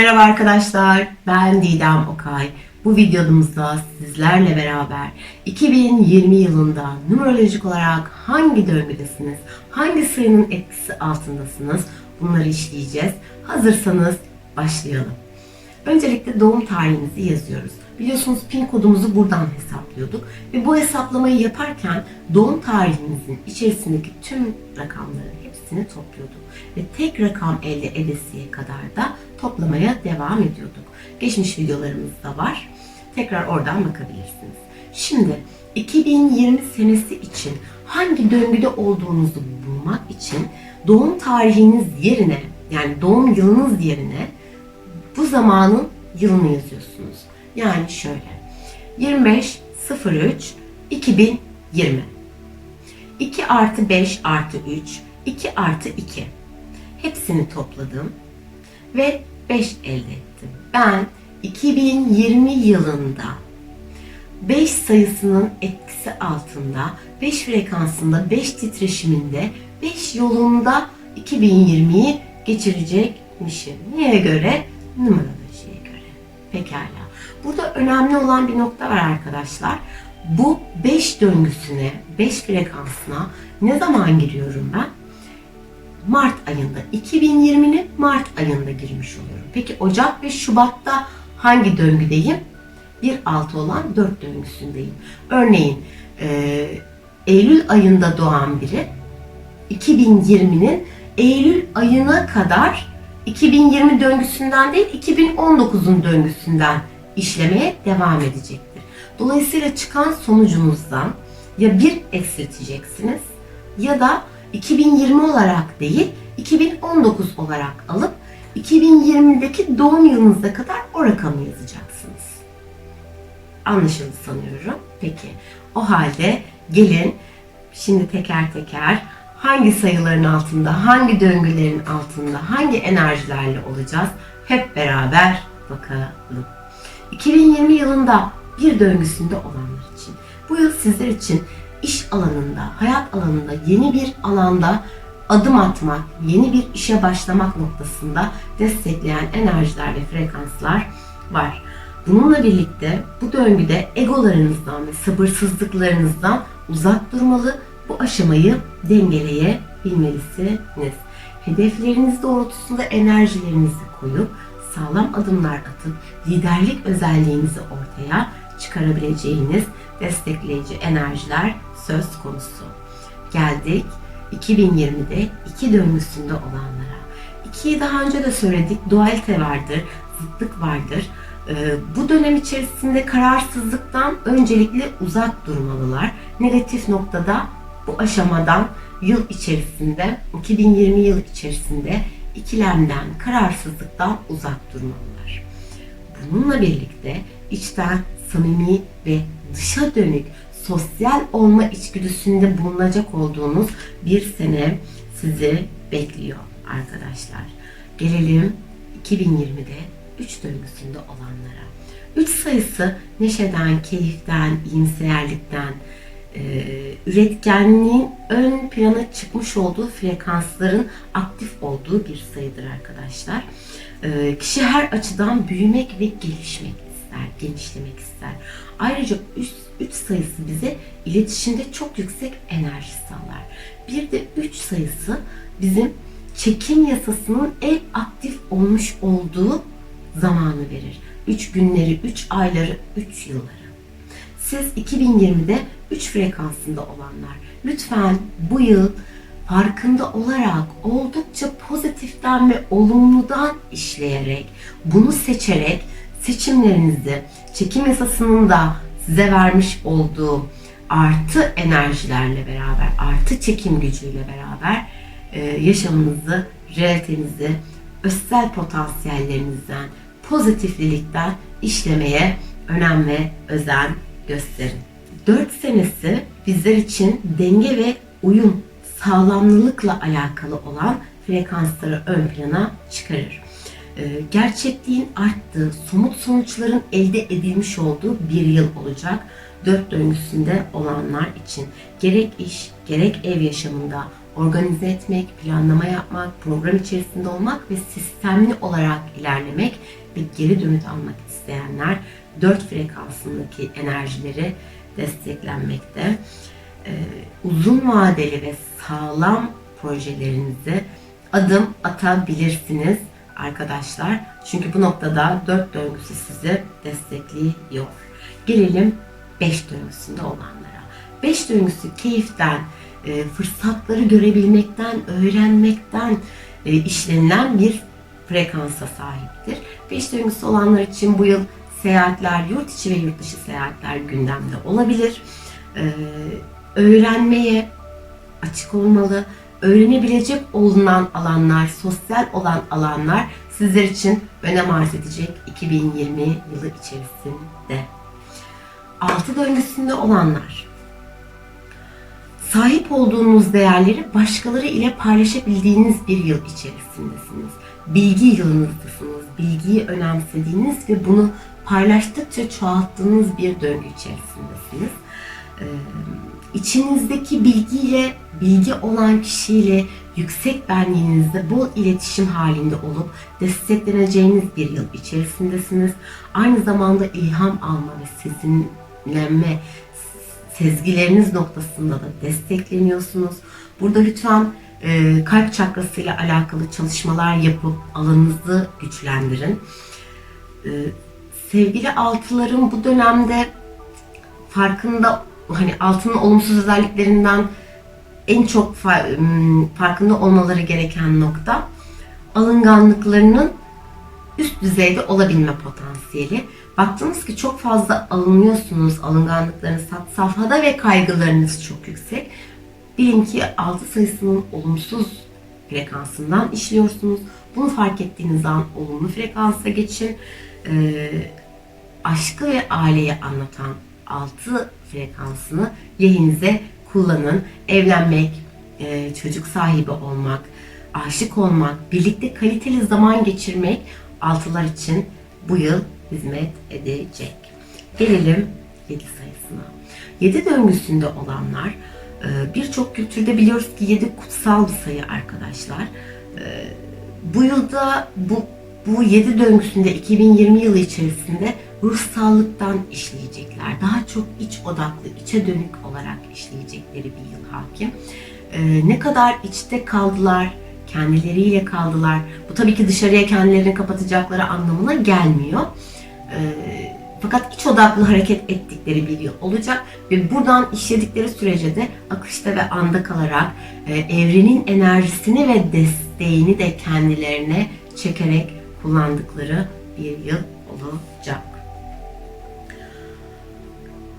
merhaba arkadaşlar. Ben Didem Okay. Bu videomuzda sizlerle beraber 2020 yılında numerolojik olarak hangi döngüdesiniz, hangi sayının etkisi altındasınız bunları işleyeceğiz. Hazırsanız başlayalım. Öncelikle doğum tarihinizi yazıyoruz. Biliyorsunuz pin kodumuzu buradan hesaplıyorduk ve bu hesaplamayı yaparken doğum tarihinizin içerisindeki tüm rakamların hepsini topluyorduk ve tek rakam elde edesiye kadar da toplamaya devam ediyorduk. Geçmiş videolarımız da var. Tekrar oradan bakabilirsiniz. Şimdi 2020 senesi için hangi döngüde olduğunuzu bulmak için doğum tarihiniz yerine yani doğum yılınız yerine bu zamanın yılını yazıyorsunuz. Yani şöyle 25 03 2020 2 artı 5 artı 3 2 artı 2 hepsini topladım ve 5 elde ettim. Ben 2020 yılında 5 sayısının etkisi altında 5 frekansında 5 titreşiminde 5 yolunda 2020'yi geçirecekmişim. Neye göre? Numerolojiye göre. Pekala. Burada önemli olan bir nokta var arkadaşlar. Bu 5 döngüsüne, 5 frekansına ne zaman giriyorum ben? Mart ayında. 2020'nin Mart ayında girmiş oluyorum. Peki Ocak ve Şubat'ta hangi döngüdeyim? 1-6 olan 4 döngüsündeyim. Örneğin e, Eylül ayında doğan biri 2020'nin Eylül ayına kadar 2020 döngüsünden değil 2019'un döngüsünden işlemeye devam edecektir. Dolayısıyla çıkan sonucunuzdan ya bir eksilteceksiniz ya da 2020 olarak değil 2019 olarak alıp 2020'deki doğum yılınıza kadar o rakamı yazacaksınız. Anlaşıldı sanıyorum. Peki o halde gelin şimdi teker teker hangi sayıların altında, hangi döngülerin altında, hangi enerjilerle olacağız hep beraber bakalım. 2020 yılında bir döngüsünde olanlar için bu yıl sizler için iş alanında, hayat alanında yeni bir alanda adım atmak, yeni bir işe başlamak noktasında destekleyen enerjiler ve frekanslar var. Bununla birlikte bu döngüde egolarınızdan ve sabırsızlıklarınızdan uzak durmalı, bu aşamayı dengeleyebilmelisiniz. Hedefleriniz doğrultusunda enerjilerinizi koyup sağlam adımlar atıp liderlik özelliğinizi ortaya çıkarabileceğiniz destekleyici enerjiler söz konusu. Geldik 2020'de iki döngüsünde olanlara. İkiyi daha önce de söyledik. Dualite vardır, zıtlık vardır. Ee, bu dönem içerisinde kararsızlıktan öncelikle uzak durmalılar. Negatif noktada bu aşamadan yıl içerisinde, 2020 yıl içerisinde ikilemden, kararsızlıktan uzak durmalılar. Bununla birlikte içten, samimi ve dışa dönük sosyal olma içgüdüsünde bulunacak olduğunuz bir sene sizi bekliyor arkadaşlar. Gelelim 2020'de 3 döngüsünde olanlara. 3 sayısı neşeden, keyiften, iyimserlikten, e, üretkenliğin ön plana çıkmış olduğu frekansların aktif olduğu bir sayıdır arkadaşlar. E, kişi her açıdan büyümek ve gelişmek ister, genişlemek ister. Ayrıca 3 sayısı bize iletişimde çok yüksek enerji sağlar. Bir de 3 sayısı bizim çekim yasasının en aktif olmuş olduğu zamanı verir. 3 günleri, 3 ayları, 3 yılları. Siz 2020'de 3 frekansında olanlar lütfen bu yıl farkında olarak oldukça pozitiften ve olumludan işleyerek, bunu seçerek seçimlerinizi çekim yasasının da size vermiş olduğu artı enerjilerle beraber, artı çekim gücüyle beraber e, yaşamınızı, realitenizi, özel potansiyellerinizden, pozitiflilikten işlemeye önem ve özen gösterin. 4 senesi bizler için denge ve uyum, sağlamlılıkla alakalı olan frekansları ön plana çıkarır. Ee, gerçekliğin arttığı, somut sonuçların elde edilmiş olduğu bir yıl olacak. Dört döngüsünde olanlar için gerek iş, gerek ev yaşamında organize etmek, planlama yapmak, program içerisinde olmak ve sistemli olarak ilerlemek ve geri dönüt almak isteyenler dört frekansındaki enerjileri desteklenmekte. Ee, uzun vadeli ve sağlam projelerinizi adım atabilirsiniz arkadaşlar. Çünkü bu noktada dört döngüsü sizi destekliyor. Gelelim beş döngüsünde olanlara. Beş döngüsü keyiften, e, fırsatları görebilmekten, öğrenmekten e, işlenilen bir frekansa sahiptir. Beş döngüsü olanlar için bu yıl seyahatler, yurt içi ve yurt dışı seyahatler gündemde olabilir. E, öğrenmeye açık olmalı. Öğrenebilecek olunan alanlar, sosyal olan alanlar sizler için önem arz edecek 2020 yılı içerisinde. Altı döngüsünde olanlar. Sahip olduğunuz değerleri başkaları ile paylaşabildiğiniz bir yıl içerisindesiniz. Bilgi yılınızdasınız. Bilgiyi önemsediğiniz ve bunu paylaştıkça çoğalttığınız bir döngü içerisindesiniz. Ee, içinizdeki bilgiyle, bilgi olan kişiyle yüksek benliğinizde bol iletişim halinde olup destekleneceğiniz bir yıl içerisindesiniz. Aynı zamanda ilham alma ve sezinlenme, sezgileriniz noktasında da destekleniyorsunuz. Burada lütfen e, kalp çakrasıyla alakalı çalışmalar yapıp alanınızı güçlendirin. E, sevgili altıların bu dönemde farkında hani altının olumsuz özelliklerinden en çok farkında olmaları gereken nokta alınganlıklarının üst düzeyde olabilme potansiyeli. Baktınız ki çok fazla alınıyorsunuz, alınganlıklarınız had safhada ve kaygılarınız çok yüksek. Bilin ki 6 sayısının olumsuz frekansından işliyorsunuz. Bunu fark ettiğiniz an olumlu frekansa geçin. Ee, aşkı ve aileyi anlatan 6 frekansını lehinize kullanın. Evlenmek, e, çocuk sahibi olmak, aşık olmak, birlikte kaliteli zaman geçirmek altılar için bu yıl hizmet edecek. Gelelim 7 sayısına. 7 döngüsünde olanlar e, birçok kültürde biliyoruz ki 7 kutsal bir sayı arkadaşlar. E, Bu yılda bu bu 7 döngüsünde 2020 yılı içerisinde ruhsallıktan işleyecekler. Daha çok iç odaklı, içe dönük olarak işleyecekleri bir yıl hakim. Ee, ne kadar içte kaldılar, kendileriyle kaldılar. Bu tabii ki dışarıya kendilerini kapatacakları anlamına gelmiyor. Ee, fakat iç odaklı hareket ettikleri bir yıl olacak ve buradan işledikleri sürece de akışta ve anda kalarak e, evrenin enerjisini ve desteğini de kendilerine çekerek kullandıkları bir yıl olacak.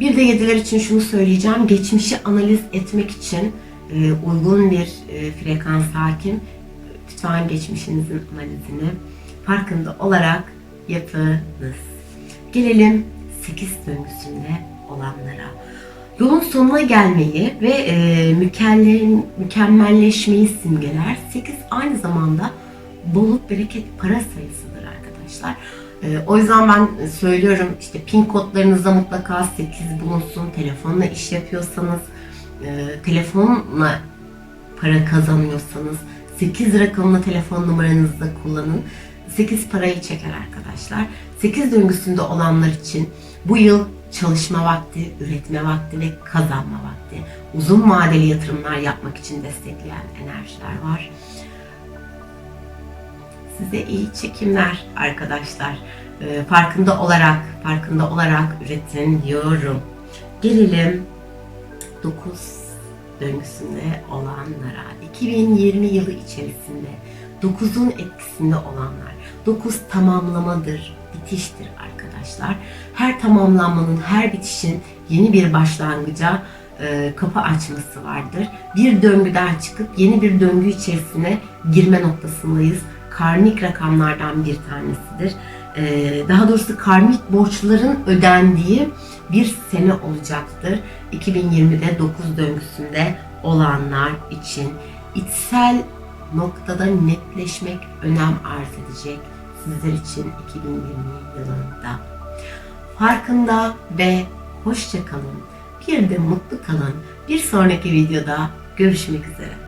Bir de yediler için şunu söyleyeceğim. Geçmişi analiz etmek için e, uygun bir e, frekans hakim. Lütfen geçmişinizin analizini farkında olarak yapınız. Gelelim 8 döngüsünde olanlara. Yolun sonuna gelmeyi ve e, mükemmel, mükemmelleşmeyi simgeler. 8 aynı zamanda bolluk, bereket, para sayısıdır arkadaşlar. Ee, o yüzden ben söylüyorum işte pin kodlarınızda mutlaka 8 bulunsun. Telefonla iş yapıyorsanız, e, telefonla para kazanıyorsanız 8 rakamlı telefon numaranızda kullanın. 8 parayı çeker arkadaşlar. 8 döngüsünde olanlar için bu yıl çalışma vakti, üretme vakti ve kazanma vakti. Uzun vadeli yatırımlar yapmak için destekleyen enerjiler var size iyi çekimler arkadaşlar. Ee, farkında olarak, farkında olarak üretin diyorum. Gelelim 9 döngüsünde olanlara. 2020 yılı içerisinde 9'un etkisinde olanlar. 9 tamamlamadır, bitiştir arkadaşlar. Her tamamlanmanın, her bitişin yeni bir başlangıca e, kapı açması vardır. Bir döngüden çıkıp yeni bir döngü içerisine girme noktasındayız karmik rakamlardan bir tanesidir. Ee, daha doğrusu karmik borçların ödendiği bir sene olacaktır. 2020'de 9 döngüsünde olanlar için içsel noktada netleşmek önem arz edecek sizler için 2020 yılında. Farkında ve hoşça kalın. Bir de mutlu kalın. Bir sonraki videoda görüşmek üzere.